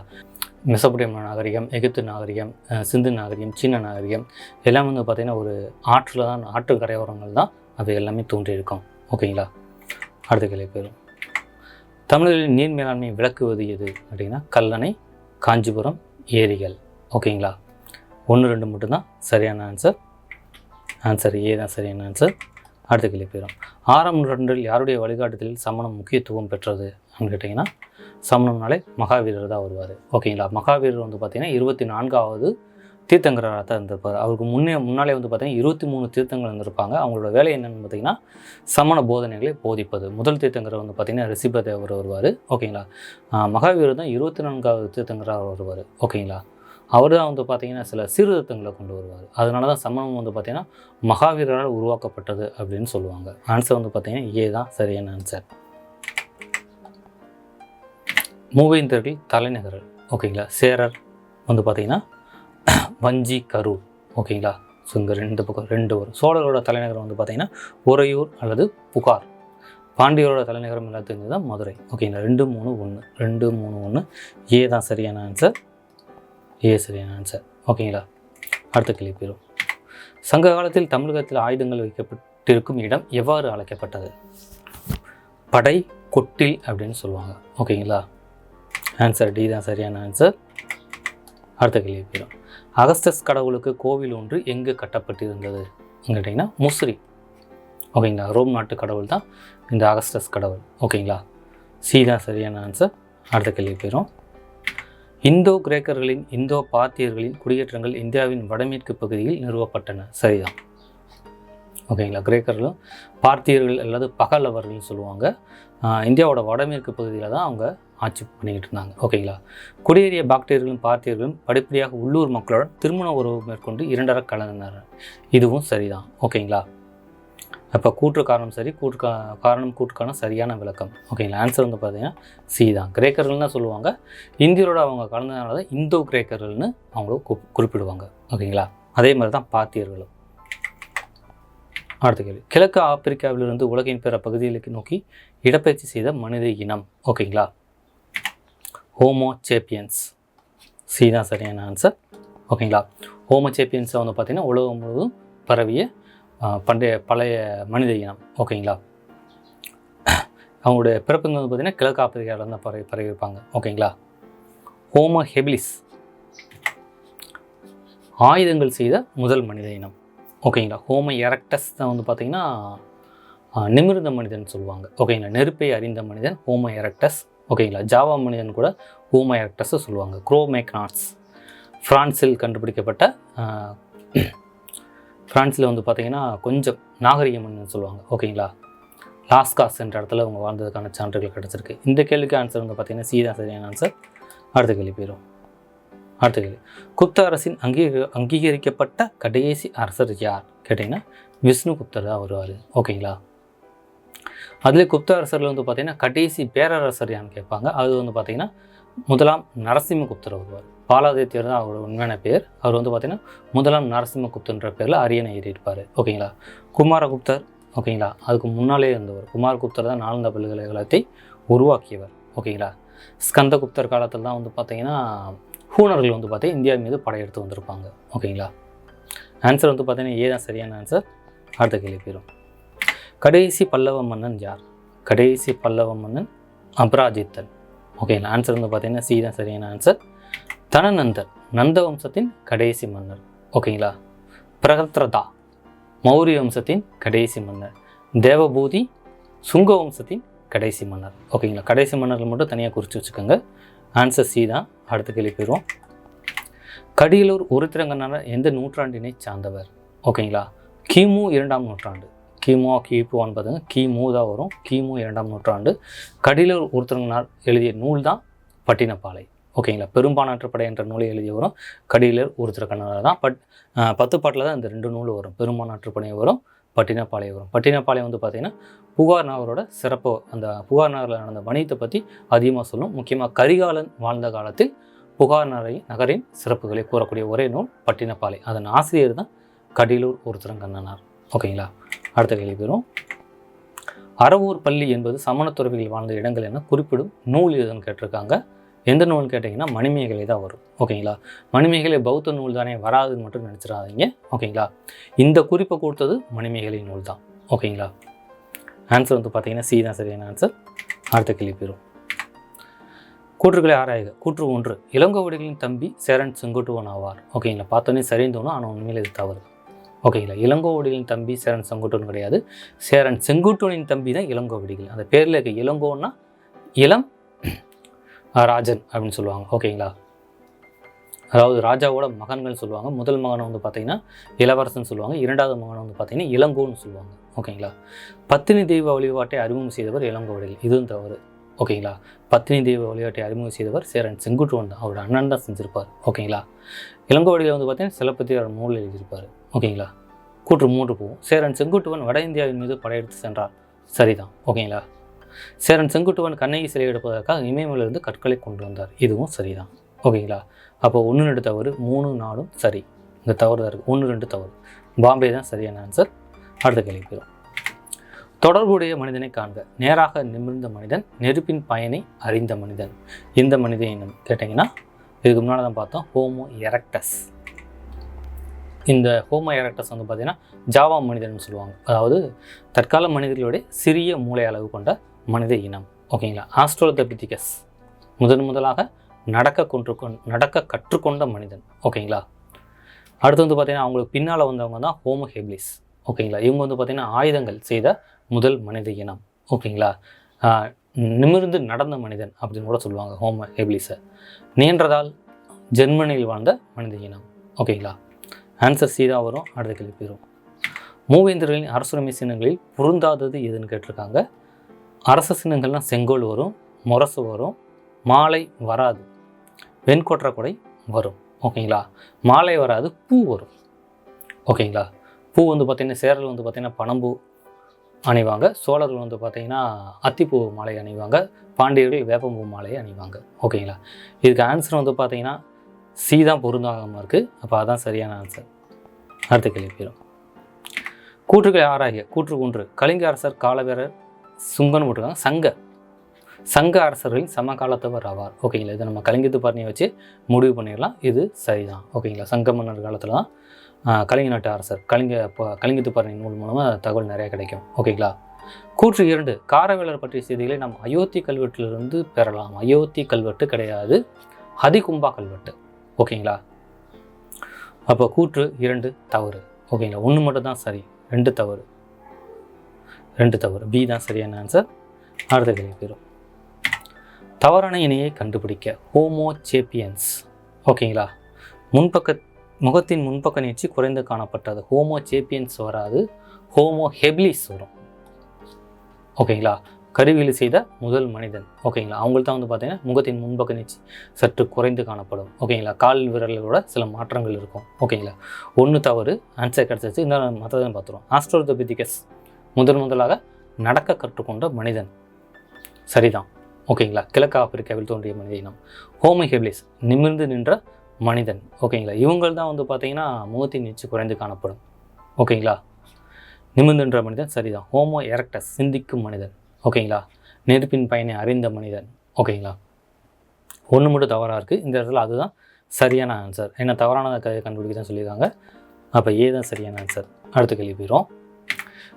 மெசபுடேமிய நாகரிகம் எகிப்து நாகரிகம் சிந்து நாகரிகம் சீன நாகரிகம் எல்லாம் வந்து பார்த்திங்கன்னா ஒரு ஆற்றில் தான் ஆற்று கரையோரங்கள் தான் அது எல்லாமே தோன்றியிருக்கும். ஓகேங்களா? அடுத்த கேள்வி பேரும் தமிழர்களின் நீர் மேலாண்மை விளக்குவது எது? அப்படின்னா கல்லணை காஞ்சிபுரம் ஏரிகள். ஓகேங்களா? ஒன்று ரெண்டு மட்டும்தான் சரியான ஆன்சர் ஆன்சர் ஏ தான் சரியான ஆன்சர் அடுத்த கேள்வி போயிடும். ஆறாம் நூற்றாண்டில் யாருடைய வழிகாட்டுதலில் சமணம் முக்கியத்துவம் பெற்றது அப்படின்னு கேட்டிங்கன்னா சமணம்னாலே மகாவீரர் தான் வருவார். ஓகேங்களா மகாவீரர் வந்து பார்த்திங்கன்னா இருபத்தி நான்காவது தீர்த்தங்கராக தான் இருந்திருப்பார். அவருக்கு முன்னே முன்னாலே வந்து பார்த்திங்கன்னா இருபத்தி மூணு தீர்த்தங்கள் இருந்திருப்பாங்க. அவங்களோட வேலை என்னென்னு பார்த்திங்கன்னா சமண போதனைகளை போதிப்பது. முதல் தீர்த்தங்கரை வந்து பார்த்திங்கன்னா ரிஷிபதேவர் வருவார். ஓகேங்களா மகாவீரர் தான் இருபத்தி நான்காவது தீர்த்தங்கராக வருவார். ஓகேங்களா அவர் தான் வந்து பார்த்திங்கன்னா சில சீர்திருத்தங்களை கொண்டு வருவார். அதனால தான் சமணம் வந்து பார்த்திங்கன்னா மகாவீரரால் உருவாக்கப்பட்டது அப்படின்னு சொல்லுவாங்க. ஆன்சர் வந்து பார்த்திங்கன்னா ஏ தான். சரியான ஆன்சர் மூவேந்தர்கள் தலைநகரல் ஓகேங்களா சேரர் வந்து பார்த்திங்கன்னா [clears throat] வஞ்சி கரூர். ஓகேங்களா ஸோ இங்கே ரெண்டு பக்கம் ரெண்டு வரும் சோழரோட தலைநகரம் வந்து பார்த்திங்கன்னா உறையூர் அல்லது புகார். பாண்டியரோட தலைநகரம் எல்லாத்துக்கு தான் மதுரை. ஓகேங்களா ரெண்டு மூணு ஒன்று ரெண்டு மூணு ஒன்று ஏ தான் சரியான ஆன்சர் ஏ சரியான ஆன்சர் ஓகேங்களா அடுத்த கேள்வி பேரும் சங்க காலத்தில் தமிழகத்தில் ஆயுதங்கள் வைக்கப்பட்டிருக்கும் இடம் எவ்வாறு அழைக்கப்பட்டது? படை கொட்டில் அப்படின்னு சொல்லுவாங்க. ஓகேங்களா ஆன்சர் டி தான் சரியான ஆன்சர் அடுத்த கேள்வி பேரும் அகஸ்டஸ் கடவுளுக்கு கோவில் ஒன்று எங்கு கட்டப்பட்டிருந்தது? கேட்டிங்கன்னா முசிறி. ஓகேங்களா ரோம் நாட்டு கடவுள் தான் இந்த அகஸ்டஸ் கடவுள். ஓகேங்களா சி தான் சரியான ஆன்சர் அடுத்த கேள்வி பேரும் இந்தோ கிரேக்கர்களின் இந்தோ பார்த்தியர்களின் குடியேற்றங்கள் இந்தியாவின் வடமேற்கு பகுதியில் நிறுவப்பட்டன. சரிதான் ஓகேங்களா? கிரேக்கர்களும் பார்த்தியர்கள் அல்லது பகலவர்கள்னு சொல்லுவாங்க. இந்தியாவோட வடமேற்கு பகுதியில் தான் அவங்க ஆட்சி பண்ணிக்கிட்டு இருந்தாங்க. ஓகேங்களா? குடியேறிய பாக்டீரியர்களும் பார்த்தியர்களும் படிப்படியாக உள்ளூர் மக்களுடன் திருமண உறவு மேற்கொண்டு இரண்டரை கலந்தனர். இதுவும் சரிதான். ஓகேங்களா? அப்போ கூற்று காரணம் சரி கூற்று கா- காரணம் கூற்றுக்கான சரியான விளக்கம். ஓகேங்களா ஆன்சர் வந்து பார்த்தீங்கன்னா சி தான். கிரேக்கர்கள்னு தான் சொல்லுவாங்க? இந்தியரோட அவங்க கலந்ததுனால தான் இந்தோ கிரேக்கர்கள்னு அவங்கள குறிப்பிடுவாங்க. ஓகேங்களா அதே மாதிரி தான் பார்த்தியர்களும் அடுத்த கேள்வி. கிழக்கு ஆப்பிரிக்காவிலிருந்து உலகின் பிற பகுதிகளுக்கு நோக்கி இடப்பெயர்ச்சி செய்த மனித இனம். ஓகேங்களா ஹோமோ சேப்பியன்ஸ் சி தான் சரியான ஆன்சர் ஓகேங்களா ஹோமோ சேப்பியன்ஸை வந்து பார்த்திங்கன்னா உலகம் முழுவதும் பரவிய பண்டைய பழைய மனித இனம் ஓகேங்களா? அவங்களுடைய பிறப்புங்க வந்து பார்த்திங்கன்னா கிழக்கு ஆப்பிரிக்காவில் தான் பரவி பரவி இருப்பாங்க ஓகேங்களா? Homo habilis. ஆயுதங்கள் செய்த முதல் மனித இனம் ஓகேங்களா? ஹோம எரக்டஸ் தான் வந்து பார்த்திங்கன்னா நிமிர்ந்த மனிதன் சொல்லுவாங்க ஓகேங்களா? நெருப்பை அறிந்த மனிதன் ஹோமோ எரக்டஸ் ஓகேங்களா? ஜாவா மனிதன் கூட ஹோமோ எரக்டஸ் சொல்லுவாங்க குரோமேக்னாட்ஸ். ஃப்ரான்ஸில் கண்டுபிடிக்கப்பட்ட ஃப்ரான்ஸில் வந்து பார்த்திங்கன்னா கொஞ்சம் நாகரிகம்னு சொல்லுவாங்க. ஓகேங்களா? லாஸ்காஸ் என்ற இடத்துல அவங்க வாழ்ந்ததுக்கான சான்றுகள் கிடச்சிருக்கு. இந்த கேள்விக்கு ஆன்சர் வந்து பார்த்திங்கன்னா சீதா சரியான ஆன்சர் அடுத்த கேள்வி போயிடும் அடுத்த கேள்வி. குப்த அரசின் அங்கீக அங்கீகரிக்கப்பட்ட கடைசி அரசர் யார்? கேட்டிங்கன்னா விஷ்ணு குப்தர் தான் வருவார். ஓகேங்களா? அதில் குப்த அரசரில் வந்து பார்த்திங்கன்னா கடைசி பேரரசர் யான்னு கேட்பாங்க. அது வந்து பார்த்திங்கன்னா முதலாம் நரசிம்மகுப்தர் வருவார். பாலாதித்யர் தான் அவரோட உண்மையான பேர். அவர் வந்து பார்த்திங்கன்னா முதலாம் நரசிம்மகுப்தன்ற பேரில் அரியணை ஏறியிருப்பார். ஓகேங்களா குமாரகுப்தர் ஓகேங்களா அதுக்கு முன்னாலே இருந்தவர். குமாரகுப்தர் தான் நாலந்த பல்கலைக்கழகத்தை உருவாக்கியவர். ஓகேங்களா ஸ்கந்தகுப்தர் காலத்தில் தான் வந்து பார்த்திங்கன்னா ஹூனர்கள் வந்து பார்த்தீங்கன்னா இந்தியா மீது படையெடுத்து வந்திருப்பாங்க. ஓகேங்களா ஆன்சர் வந்து பார்த்தீங்கன்னா ஏ தான். சரியான ஆன்சர் அடுத்த கேள்வி போயிடும் கடைசி பல்லவ மன்னன் யார்? கடைசி பல்லவ மன்னன் அபராஜித்தன். ஓகேங்களா ஆன்சர் வந்து பார்த்தீங்கன்னா சி தான். சரியான ஆன்சர் தனநந்தர் நந்த வம்சத்தின் கடைசி மன்னர். ஓகேங்களா? பிரகத்ரதா மௌரிய வம்சத்தின் கடைசி மன்னர். தேவபூதி சுங்க வம்சத்தின் கடைசி மன்னர். ஓகேங்களா? கடைசி மன்னர்கள் மட்டும் தனியாக குறித்து வச்சுக்கோங்க. ஆன்சர் சி தான். அடுத்த கேள்வி போயிடும் கடியலூர் உருத்திரங்கண்ணார் எந்த நூற்றாண்டினை சார்ந்தவர்? ஓகேங்களா? கிமு இரண்டாம் நூற்றாண்டு. கிமு கிபு ஒன்பதுங்க கிமு தான் வரும். கிமு இரண்டாம் நூற்றாண்டு. கடியலூர் ஒருத்தரங்கனார் எழுதிய நூல் தான் பட்டினப்பாலை. ஓகேங்களா? பெரும்பானாற்றுப்படை என்ற நூலை எழுதியவரும் கடியலூர் உருத்திரக்கண்ணார் தான். பட் பத்து பாட்டில் தான் இந்த ரெண்டு நூல் வரும். பெரும்பானாற்றுப்படையும் வரும் பட்டினப்பாளையம் வரும். பட்டினப்பாளையம் வந்து பார்த்திங்கன்னா புகார் நகரோட சிறப்பு அந்த புகார் நகரில் நடந்த வணிகத்தை பற்றி அதிகமாக சொல்லும். முக்கியமாக கரிகாலன் வாழ்ந்த காலத்தில் புகார் நகரை நகரின் சிறப்புகளை கூறக்கூடிய ஒரே நூல் பட்டினப்பாலை அதன் ஆசிரியர் தான் கடிலூர் ஒருத்தரங்கண்ணனார் ஓகேங்களா? அடுத்த கேள்வி பெறும் அறவூர் பள்ளி என்பது சமணத்துறவிகள் வாழ்ந்த இடங்கள் என குறிப்பிடும் நூல் எதுன்னு கேட்டிருக்காங்க. எந்த நூல் கேட்டிங்கன்னா மணிமேகலை தான் வரும். ஓகேங்களா? மணிமேகலை பௌத்த நூல் தானே வராதுன்னு மட்டும் நினச்சிடாதீங்க. ஓகேங்களா? இந்த குறிப்பை கொடுத்தது மணிமேகலை நூல் தான். ஓகேங்களா? ஆன்சர் வந்து பார்த்தீங்கன்னா சி தான். சரியான ஆன்சர் அடுத்த கேள்வி பெறும் கூற்றுக்களை ஆராயுக. கூற்று ஒன்று. இளங்கோவடிகளின் தம்பி சேரன் செங்குட்டுவன் ஆவார். ஓகேங்களா? பார்த்தோன்னே சரின்னு தோணும் ஆனால் உண்மையில் இது தவறு ஓகேங்களா? இளங்கோவடிகளின் தம்பி சேரன் செங்குட்டுவன் கிடையாது. சேரன் செங்குட்டுவனின் தம்பி தான் இளங்கோவடிகள் அந்த பேரில் இருக்க இளங்கோன்னா இளம் ராஜன் அப்படின்னு சொல்லுவாங்க. ஓகேங்களா? அதாவது ராஜாவோட மகன்கள் சொல்லுவாங்க. முதல் மகனை வந்து பார்த்தீங்கன்னா இளவரசன் சொல்லுவாங்க. இரண்டாவது மகனை வந்து பார்த்தீங்கன்னா இளங்கோன்னு சொல்லுவாங்க. ஓகேங்களா? பத்தினி தெய்வ வழிபாட்டை அறிமுகம் செய்தவர் இளங்கோவடிகள். இதுவும் தவறு. ஓகேங்களா? பத்தினி தெய்வ வழிபாட்டை அறிமுகம் செய்தவர் சேரன் செங்குட்டுவன் தான். அவரோட அண்ணன் தான் செஞ்சுருப்பார். ஓகேங்களா? இளங்கோவடியில் வந்து பார்த்தீங்கன்னா சிலப்பதியார் நூல் எழுதியிருப்பார். ஓகேங்களா? கூற்று மூன்று போகும். சேரன் செங்குட்டுவன் வட இந்தியாவின் மீது படையெடுத்து சென்றார். சரிதான். ஓகேங்களா? சேரன் செங்குட்டுவன் கண்ணகி சிலை எடுப்பதற்காக இமயமலையிலிருந்து கற்களை கொண்டு வந்தார். இதுவும் சரிதான். ஓகேங்களா? அப்போ ஒன்று ரெண்டு தவறு மூணு நாலும் சரி. இந்த தவறு தான் இருக்குது ஒன்று ரெண்டு தவறு. பாம்பே தான் சரியான ஆன்சர் அடுத்த கேள்வி தொடர்புடைய மனிதனை காண்க. நேராக நிமிர்ந்த மனிதன் நெருப்பின் பயனை அறிந்த மனிதன். இந்த மனிதன் இனம் கேட்டிங்கன்னா இதுக்கு முன்னால் தான் பார்த்தோம் ஹோமோ எரக்டஸ். இந்த ஹோமோ எரக்டஸ் வந்து பார்த்திங்கன்னா ஜாவா மனிதன் சொல்லுவாங்க. அதாவது தற்கால மனிதர்களுடைய சிறிய மூளை அளவு கொண்ட மனித இனம் ஓகேங்களா ஆஸ்ட்ரோதபிதிகஸ் முதன் முதலாக நடக்க கொன்று கொண் நடக்க கற்றுக்கொண்ட மனிதன் ஓகேங்களா அடுத்து வந்து பார்த்திங்கன்னா அவங்களுக்கு பின்னால் வந்தவங்க தான் ஹோமோ ஹெப்லிஸ் ஓகேங்களா இவங்க வந்து பார்த்திங்கன்னா ஆயுதங்கள் செய்த முதல் மனித இனம் ஓகேங்களா நிமிர்ந்து நடந்த மனிதன் அப்படின்னு கூட சொல்லுவாங்க ஹோமோ ஹெப்லிஸை நீண்டதால் ஜெர்மனியில் வாழ்ந்த மனித இனம் ஓகேங்களா ஆன்சர் சீதா வரும் அடுத்த கேள்வி பெறும் மூவேந்தர்களின் அரசுரிமை சின்னங்களில் பொருந்தாதது எதுன்னு கேட்டிருக்காங்க? அரச சின்னங்கள்லாம் செங்கோல் வரும் முரசு வரும் மாலை வராது. வெண்கொற்ற கொடை வரும். ஓகேங்களா? மாலை வராது பூ வரும். ஓகேங்களா? பூ வந்து பார்த்திங்கன்னா சேரல் வந்து பார்த்திங்கன்னா பனம்பூ அணிவாங்க. சோழர்கள் வந்து பார்த்திங்கன்னா அத்திப்பூ மாலை அணிவாங்க. பாண்டியர்கள் வேப்பம்பூ மாலையை அணிவாங்க. ஓகேங்களா? இதுக்கு ஆன்சர் வந்து பார்த்திங்கன்னா சி தான் பொருந்தாகாமல் இருக்குது அப்போ அதான் சரியான ஆன்சர் அடுத்த கேள்வி போயிடும். கூற்றுகளை ஆராய. கூற்று ஒன்று. கலிங்க அரசர் காலவேரர் சுங்கன்னு போட்டிருக்காங்க. சங்க. சங்க அரசர்களின் சமகாலத்தவர் ஆவார். ஓகேங்களா? இதை நம்ம கலிங்கத்து பரணியை வச்சு முடிவு பண்ணிடலாம். இது சரிதான். ஓகேங்களா? சங்க மன்னர் காலத்தில் தான் கலிங்க நாட்டு அரசர் கலிங்க ப- கலிங்கத்து பரணி நூல் மூலமாக தகவல் நிறையா கிடைக்கும். ஓகேங்களா? கூற்று இரண்டு காரவேலர் பற்றிய செய்திகளை நாம் அயோத்தி கல்வெட்டிலிருந்து பெறலாம். அயோத்தி கல்வெட்டு கிடையாது. ஹதிகும்பா கல்வெட்டு. ஓகேங்களா? அப்போ கூற்று இரண்டு தவறு. ஓகேங்களா? ஒன்று மட்டும் தான் சரி ரெண்டு தவறு. ரெண்டு தவறு. பி தான் சரியான ஆன்சர் அடுத்த கேள்வி போயிடும் தவறான இணையை கண்டுபிடிக்க ஹோமோ சேப்பியன்ஸ் ஓகேங்களா? முன்பக்க முகத்தின் முன்பக்க நீட்சி குறைந்து காணப்பட்டது. ஹோமோ சேப்பியன்ஸ் வராது. ஹோமோ ஹெப்லிஸ் வரும். ஓகேங்களா? கருவியில் செய்த முதல் மனிதன். ஓகேங்களா? அவங்களுக்கு தான் வந்து பார்த்தீங்கன்னா முகத்தின் முன்பக்க நீச்சி சற்று குறைந்து காணப்படும். ஓகேங்களா? கால் விரல்களோட சில மாற்றங்கள் இருக்கும். ஓகேங்களா? ஒன்று தவறு ஆன்சர் கிடச்சிச்சு இந்த மற்றதுன்னு பார்த்துருவோம். ஆஸ்ட்ரோதபிதிகஸ் முதன் முதலாக நடக்க கற்றுக்கொண்ட மனிதன். சரிதான். ஓகேங்களா? கிழக்கு ஆப்பிரிக்காவில் தோன்றிய மனிதனம் ஹோமோ ஹெப்லிஸ் நிமிர்ந்து நின்ற மனிதன். ஓகேங்களா? இவங்கள் தான் வந்து பார்த்தீங்கன்னா முகத்தின் நீச்சு குறைந்து காணப்படும். ஓகேங்களா? நிமிர்ந்துன்ற மனிதன் சரிதான். ஹோமோ எரக்டஸ் சிந்திக்கும் மனிதன். ஓகேங்களா? நெருப்பின் பயனை அறிந்த மனிதன். ஓகேங்களா? ஒன்று மட்டும் தவறாக இருக்குது இந்த இடத்துல அதுதான் சரியான ஆன்சர் ஏன்னா தவறான க கண்டுபிடிக்க தான் சொல்லியிருக்காங்க. அப்போ ஏ தான் சரியான ஆன்சர் அடுத்த கேள்வி போயிடும்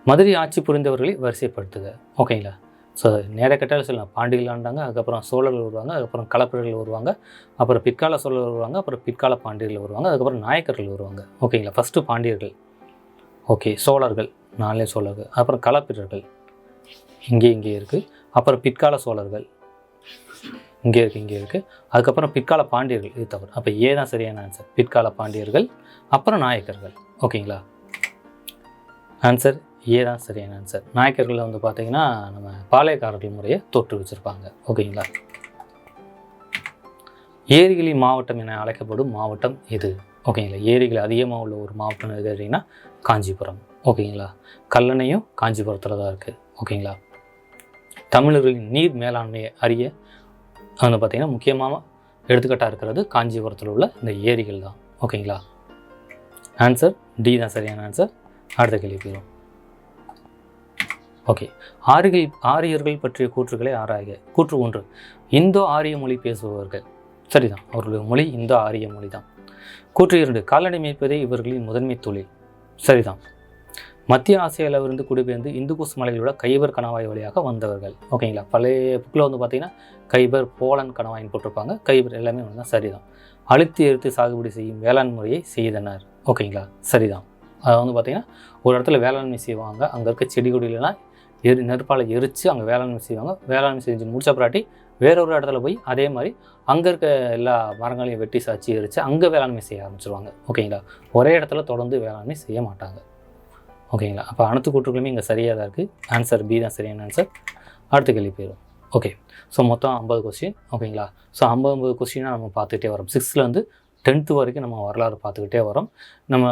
மதுரை ஆட்சி புரிந்தவர்களை வரிசைப்படுத்துக. ஓகேங்களா ஸோ நேர கட்டால் சொல்லலாம். பாண்டிகள் ஆண்டாங்க அதுக்கப்புறம் சோழர்கள் வருவாங்க அதுக்கப்புறம் களப்பிரர்கள் வருவாங்க அப்புறம் பிற்கால சோழர்கள் வருவாங்க அப்புறம் பிற்கால பாண்டியர்கள் வருவாங்க அதுக்கப்புறம் நாயக்கர்கள் வருவாங்க. ஓகேங்களா ஃபஸ்ட்டு பாண்டியர்கள். ஓகே சோழர்கள். நாலே சோழர்கள். அப்புறம் களப்பிரர்கள் இங்கே இங்கே இருக்குது அப்புறம் பிற்கால சோழர்கள். இங்கே இருக்குது இங்கே இருக்குது அதுக்கப்புறம் பிற்கால பாண்டியர்கள். இது தவறு. அப்போ ஏ தான் சரியான ஆன்சர் பிற்கால பாண்டியர்கள் அப்புறம் நாயக்கர்கள். ஓகேங்களா ஆன்சர் ஏ தான் சரியான ஆன்சர் நாயக்கர்கள் வந்து பார்த்தீங்கன்னா நம்ம பாளையக்காரர்கள் முறையை தொற்று வச்சுருப்பாங்க. ஓகேங்களா? ஏரிகளி மாவட்டம் என அழைக்கப்படும் மாவட்டம் எது? ஓகேங்களா? ஏரிகள் அதிகமாக உள்ள ஒரு மாவட்டம் எது அப்படின்னா காஞ்சிபுரம். ஓகேங்களா? கல்லணையும் காஞ்சிபுரத்தில் தான் இருக்குது ஓகேங்களா? தமிழர்களின் நீர் மேலாண்மையை அறிய வந்து பார்த்திங்கன்னா முக்கியமாக எடுத்துக்காட்டாக இருக்கிறது காஞ்சிபுரத்தில் உள்ள இந்த ஏரிகள் தான். ஓகேங்களா? ஆன்சர் டி தான் சரியான ஆன்சர் அடுத்த கேள்வி போயிடும் ஓகே. ஆரியர்கள் ஆரியர்கள் பற்றிய கூற்றுகளை ஆராய்க. கூற்று ஒன்று இந்தோ ஆரிய மொழி பேசுபவர்கள். சரிதான் அவர்களுடைய மொழி இந்தோ ஆரிய மொழி தான் கூற்று இரண்டு கால்நடை மேய்ப்பதே இவர்களின் முதன்மை தொழில். சரிதான். மத்திய ஆசியாவிலிருந்து குடிபெயர்ந்து இந்துகுஸ் மலையிலுள்ள கைபர் கணவாய் வழியாக வந்தவர்கள். ஓகேங்களா? பழைய புக்கில் வந்து பார்த்தீங்கன்னா கைபர் போலன் கணவாயின்னு போட்டிருப்பாங்க. கைபர் எல்லாமே ஒன்று தான் சரிதான். அழுத்தி எழுத்து சாகுபடி செய்யும் வேளாண் முறையை செய்தனர். ஓகேங்களா? சரிதான். அதை வந்து பார்த்திங்கன்னா ஒரு இடத்துல வேளாண்மை செய்வாங்க. அங்கே இருக்க செடி கொடியிலலாம் எரி நெருப்பால் எரித்து அங்கே வேளாண்மை செய்வாங்க. வேளாண்மை செஞ்சு முடிச்ச பிராட்டி வேறொரு இடத்துல போய் அதே மாதிரி அங்கே இருக்க எல்லா மரங்களையும் வெட்டி சாச்சி எரித்து அங்கே வேளாண்மை செய்ய ஆரம்பிச்சிருவாங்க. ஓகேங்களா? ஒரே இடத்துல தொடர்ந்து வேளாண்மை செய்ய மாட்டாங்க. ஓகேங்களா? அப்போ அனைத்து கூற்றுகளுமே இங்கே சரியாக தான் இருக்குது ஆன்சர் பி தான் சரியான ஆன்சர் அடுத்த கேள்வி போயிடும். ஓகே ஸோ மொத்தம் ஐம்பது கொஸ்டின் ஓகேங்களா? ஸோ ஐம்பது ஐம்பது கொஸ்டினாக நம்ம பார்த்துட்டே வரோம். சிக்ஸ்த்லேருந்து டென்த்து வரைக்கும் நம்ம வரலாறு பார்த்துக்கிட்டே வரோம். நம்ம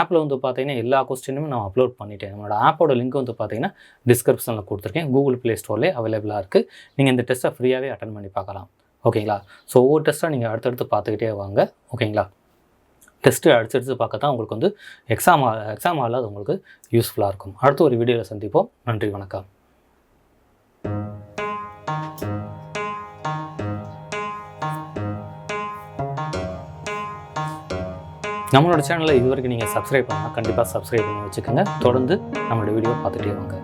ஆப்பில் வந்து பார்த்தீங்கன்னா எல்லா கொஸ்டினுமே நம்ம அப்லோட் பண்ணிட்டேன் நம்மளோட ஆப்போட லிங்க் வந்து பார்த்தீங்கன்னா டிஸ்கிரிப்ஷனில் கொடுத்துருக்கேன். கூகுள் ப்ளே ஸ்டோர்லேயே அவைலபிளாக இருக்குது நீங்கள் இந்த டெஸ்ட்டை ஃப்ரீயாகவே அட்டன் பண்ணி பார்க்கலாம். ஓகேங்களா ஸோ ஒவ்வொரு டெஸ்ட்டாக நீங்கள் அடுத்தடுத்து பார்த்துக்கிட்டே வாங்க. ஓகேங்களா டெஸ்ட்டு அடிச்சடிச்சு பார்க்க தான் உங்களுக்கு வந்து எக்ஸாம் எக்ஸாம் ஆகல அது உங்களுக்கு யூஸ்ஃபுல்லாக இருக்கும். அடுத்த ஒரு வீடியோவில் சந்திப்போம். நன்றி வணக்கம். நம்மளோட சேனலை இது வரைக்கும் நீங்கள் சப்ஸ்கிரைப் பண்ணால் கண்டிப்பாக சப்ஸ்கிரைப் பண்ணி வச்சுக்கோங்க. தொடர்ந்து நம்மளோட வீடியோ பார்த்துட்டே வாங்க.